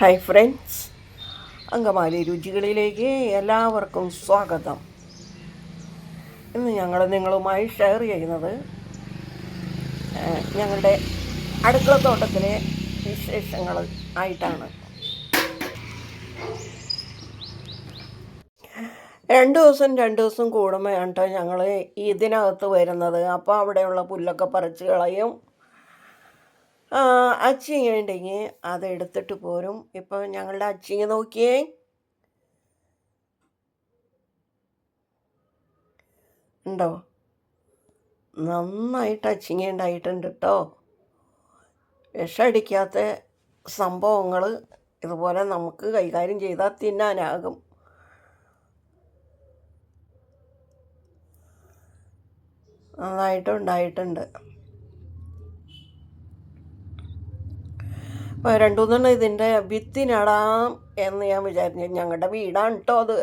Hi friends Angamaly രുചികളിലേക്ക് എല്ലാവർക്കും സ്വാഗതം. ഇന്ന് ഞങ്ങൾ നിങ്ങളുമായി ഷെയർ ചെയ്യുന്നത് ഞങ്ങളുടെ അടുക്കളത്തോട്ടത്തിലെ വിശേഷങ്ങൾ ആയിട്ടാണ്. രണ്ട് ദിവസം രണ്ട് ദിവസം കൂടുമ്പോഴാണ് കേട്ടോ ഞങ്ങൾ ഇതിനകത്ത് വരുന്നത്. അപ്പോൾ അവിടെയുള്ള പുല്ലൊക്കെ പറിച്ച് കളയും. അച്ചിങ്ങ ഉണ്ടെങ്കിൽ അത് എടുത്തിട്ട് പോരും. ഇപ്പം ഞങ്ങളുടെ അച്ചിങ്ങ നോക്കിയേ. ഉണ്ടോ? നന്നായിട്ട് അച്ചിങ്ങ ഉണ്ടായിട്ടുണ്ട് കേട്ടോ വിഷമടിക്കാത്ത സംഭവങ്ങൾ ഇതുപോലെ നമുക്ക് കൈകാര്യം ചെയ്താൽ തിന്നാനാകും. നന്നായിട്ട് ഉണ്ടായിട്ടുണ്ട്. അപ്പോൾ രണ്ടു മൂന്നെണ്ണം ഇതിന്റെ വിത്തിനടാം എന്ന് ഞാൻ വിചാരിച്ചു. ഞങ്ങളുടെ വീടാണ് കേട്ടോ അത്.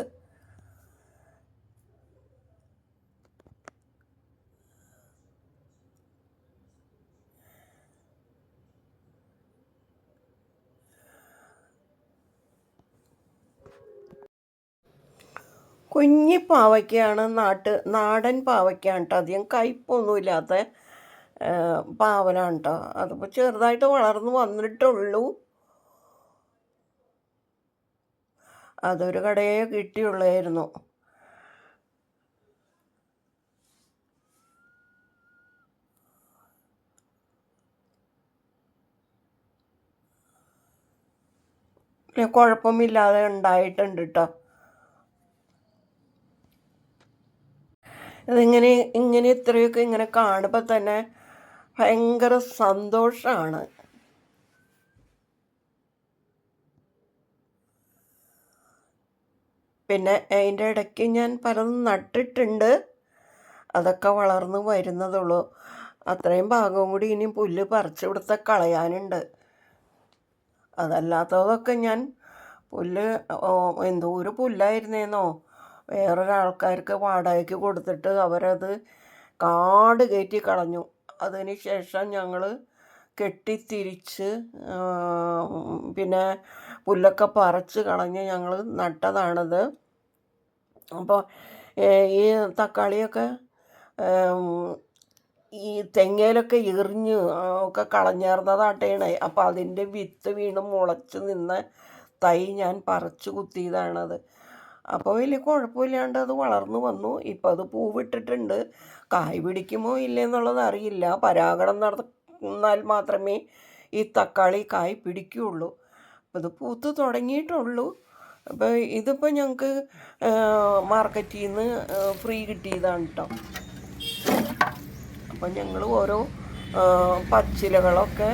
കുഞ്ഞി പാവയ്ക്കാണ് നാട്ട് നാടൻ പാവയ്ക്കാണ് കേട്ടോ അധികം കയ്പൊന്നുമില്ലാത്ത പാവലാണ് കേട്ടോ അതിപ്പോൾ ചെറുതായിട്ട് വളർന്നു വന്നിട്ടുള്ളൂ. അതൊരു കടയെ കിട്ടിയുള്ളായിരുന്നു. കുഴപ്പമില്ലാതെ ഉണ്ടായിട്ടുണ്ട് കേട്ടോ ഇതിങ്ങനെ ഇങ്ങനെ ഇത്രയൊക്കെ ഇങ്ങനെ കാണുമ്പോൾ തന്നെ ഭയങ്കര സന്തോഷമാണ് പിന്നെ അതിന്റെ ഇടയ്ക്ക് ഞാൻ പലതും നട്ടിട്ടുണ്ട്. അതൊക്കെ വളർന്നു വരുന്നതുള്ളൂ. അത്രയും ഭാഗവും കൂടി ഇനി പുല്ല് പറിച്ചു കൊടുത്ത കളയാനുണ്ട്. അതല്ലാത്തതൊക്കെ ഞാൻ പുല്ല് എന്തോ ഒരു പുല്ലായിരുന്നേന്നോ. വേറൊരാൾക്കാർക്ക് വാടകയ്ക്ക് കൊടുത്തിട്ട് അവരത് കാട് കയറ്റി കളഞ്ഞു. അതിന് ശേഷം ഞങ്ങൾ കെട്ടിത്തിരിച്ച് പിന്നെ പുല്ലൊക്കെ പറിച്ച് കളഞ്ഞ് ഞങ്ങൾ നട്ടതാണത്. അപ്പോൾ ഈ തക്കാളിയൊക്കെ ഈ തെങ്ങയിലൊക്കെ എറിഞ്ഞ് ഒക്കെ കളഞ്ഞേർന്നതാട്ടേണേ. അപ്പോൾ അതിന്റെ വിത്ത് വീണ് മുളച്ച് നിന്ന് തൈ ഞാൻ പറിച്ച് കുത്തിയതാണത്. അപ്പോൾ വലിയ കുഴപ്പമില്ലാണ്ട് അത് വളർന്നു വന്നു. ഇപ്പോൾ അത് പൂവിട്ടിട്ടുണ്ട്. കായ് പിടിക്കുമോ ഇല്ലെന്നുള്ളത് അറിയില്ല. പരാഗണം നടന്നാൽ മാത്രമേ ഈ തക്കാളി കായ് പിടിക്കുകയുള്ളൂ ഇത് പൂത്ത് തുടങ്ങിയിട്ടുള്ളൂ. അപ്പോൾ ഇതിപ്പോൾ ഞങ്ങൾക്ക് മാർക്കറ്റിൽ നിന്ന് ഫ്രീ കിട്ടിയതാണ് കേട്ടോ അപ്പം ഞങ്ങൾ ഓരോ പച്ചിലകളൊക്കെ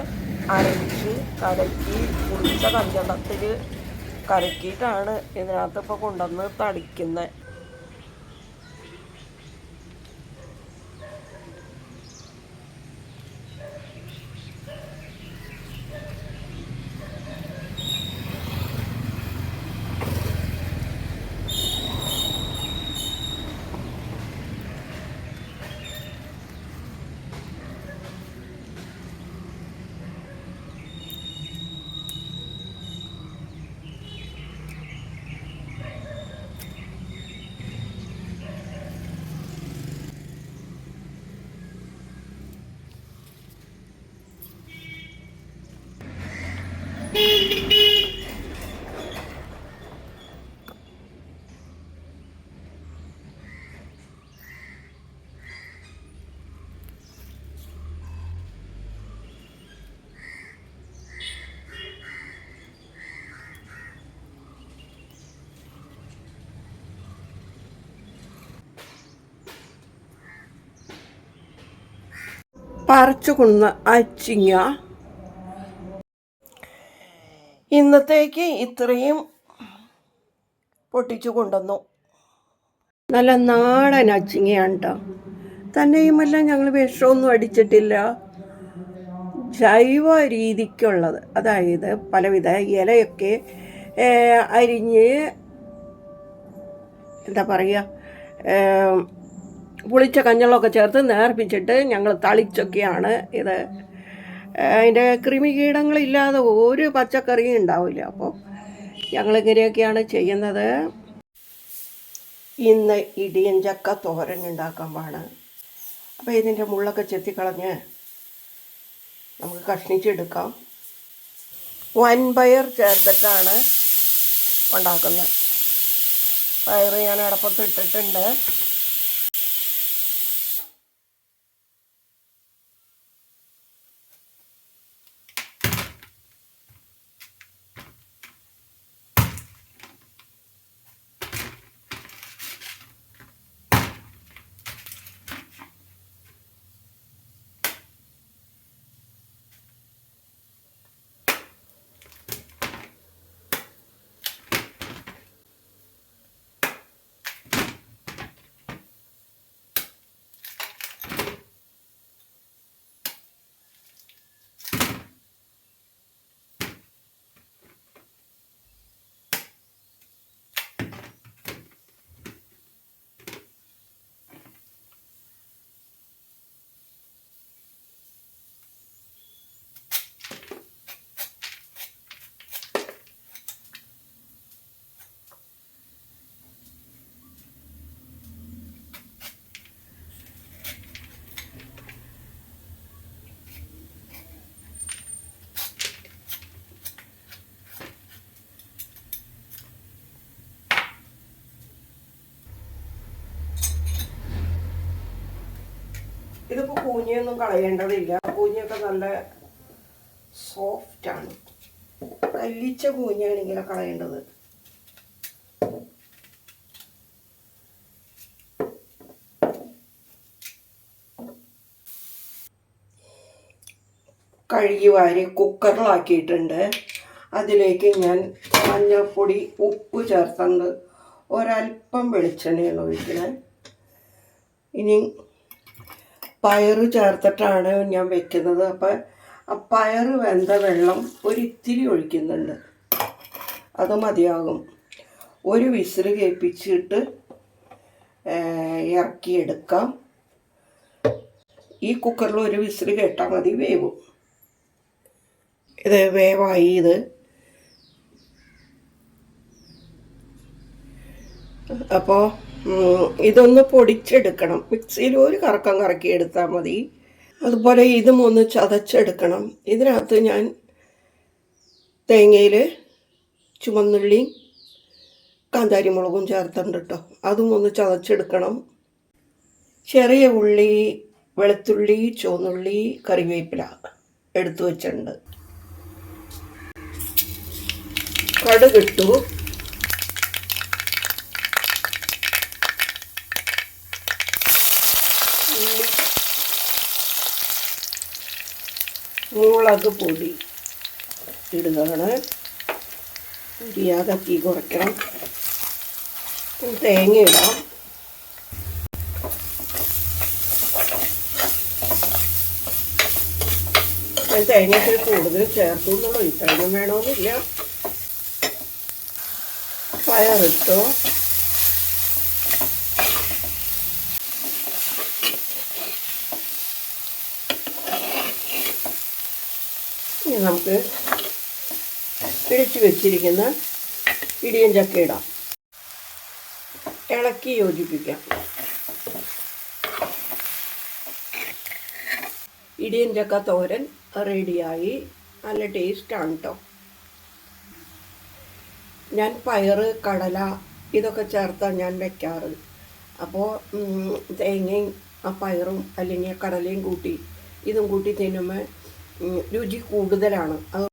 അരച്ച് കലക്കി കുളിച്ച കഞ്ചടത്തിൽ കലക്കിയിട്ടാണ് ഇതിനകത്ത് ഇപ്പോൾ കൊണ്ടുവന്ന് തളിക്കുന്നത് പറിച്ചു കൊണ്ട അച്ചിങ്ങ. ഇന്നത്തേക്ക് ഇത്രയും പൊട്ടിച്ചു കൊണ്ടുവന്നു. നല്ല നാടൻ അച്ചിങ്ങയാണ് കേട്ടോ തന്നെയുമല്ല ഞങ്ങൾ വിഷമൊന്നും അടിച്ചിട്ടില്ല. ജൈവ രീതിക്കുള്ളത്. അതായത് പലവിധ ഇലയൊക്കെ അരിഞ്ഞ് എന്താ പറയുക പുളിച്ച കഞ്ഞളമൊക്കെ ചേർത്ത് നേർപ്പിച്ചിട്ട് ഞങ്ങൾ തളിച്ചൊക്കെയാണ് ഇത്. അതിന്റെ കൃമികീടങ്ങളില്ലാതെ ഒരു പച്ചക്കറിയും ഉണ്ടാവില്ല. അപ്പോൾ ഞങ്ങളിങ്ങനെയൊക്കെയാണ് ചെയ്യുന്നത്. ഇന്ന് ഇടിയൻ ചക്ക തോരൻ ഉണ്ടാക്കാൻ പാണ് അപ്പോൾ ഇതിന്റെ മുള്ളൊക്കെ ചെത്തിക്കളഞ്ഞ് നമുക്ക് കഷ്ണിച്ചെടുക്കാം. വൻപയർ ചേർത്തിട്ടാണ് ഉണ്ടാക്കുന്നത്. പയർ ഞാൻ അടപ്പത്ത് ഇട്ടിട്ടുണ്ട് ഇതിപ്പോൾ കൂഞ്ഞയൊന്നും കളയേണ്ടതില്ല. കൂഞ്ഞയൊക്കെ നല്ല സോഫ്റ്റാണ് കല്ലിച്ച കൂഞ്ഞയാണെങ്കിൽ കളയേണ്ടത്. കഴുകി വാരി കുക്കറിലാക്കിയിട്ടുണ്ട്. അതിലേക്ക് ഞാൻ മഞ്ഞൾപ്പൊടി ഉപ്പ് ചേർത്തുണ്ട് ഒരല്പം വെളിച്ചെണ്ണയാണ് ഒഴിക്കുന്നത് ഇനി പയറ് ചേർത്തിട്ടാണ് ഞാൻ വെക്കുന്നത്. അപ്പം ആ പയറ് വെന്ത വെള്ളം ഒരിത്തിരി ഒഴിക്കുന്നുണ്ട്. അത് മതിയാകും. ഒരു വിസിൽ കേൾപ്പിച്ചിട്ട് ഇറക്കിയെടുക്കാം. ഈ കുക്കറിൽ ഒരു വിസിൽ കേട്ടാൽ മതി വേവും. ഇത് വേവായി ഇത്. അപ്പോൾ ഇതൊന്ന് പൊടിച്ചെടുക്കണം. മിക്സിയിൽ ഒരു കറക്കം കറക്കി എടുത്താൽ മതി. അതുപോലെ ഇതും ഒന്ന് ചതച്ചെടുക്കണം. ഇതിനകത്ത് ഞാൻ തേങ്ങയിൽ ചുമന്നുള്ളിയും കാന്താരിമുളകും ചേർത്തിട്ടുണ്ട് കേട്ടോ അതും ഒന്ന് ചതച്ചെടുക്കണം. ചെറിയ ഉള്ളി വെളുത്തുള്ളി ചുവന്നുള്ളി കറിവേപ്പില എടുത്തു വെച്ചിട്ടുണ്ട്. കടുകിട്ടു ഉള്ളി മുളക് പൊടി ഇടുകയാണ് ഉരിയാതെ തീ കുറയ്ക്കണം. തേങ്ങ ഇടാം. ഞാൻ തേങ്ങയ്ക്ക് കൂടുതൽ ചേർത്തുന്നുള്ളൂ ഇത്രയൊന്നും വേണമെന്നില്ല പയറിട്ടു ഇനി നമുക്ക് ഇടിച്ചു വെച്ചിരിക്കുന്ന ഇടിയൻ ചക്ക ഇടാം. ഇളക്കി യോജിപ്പിക്കാം. ഇടിയൻ ചക്ക തോരൻ റെഡിയായി നല്ല ടേസ്റ്റാണ് കേട്ടോ ഞാൻ പയറ് കടല ഇതൊക്കെ ചേർത്താണ് ഞാൻ വെക്കാറ്. അപ്പോൾ തേങ്ങയും ആ പയറും അല്ലെങ്കിൽ കടലയും കൂട്ടി ഇതും കൂട്ടി തിന്നുമ്പോൾ രുചി കൂടുതലാണ്. അത്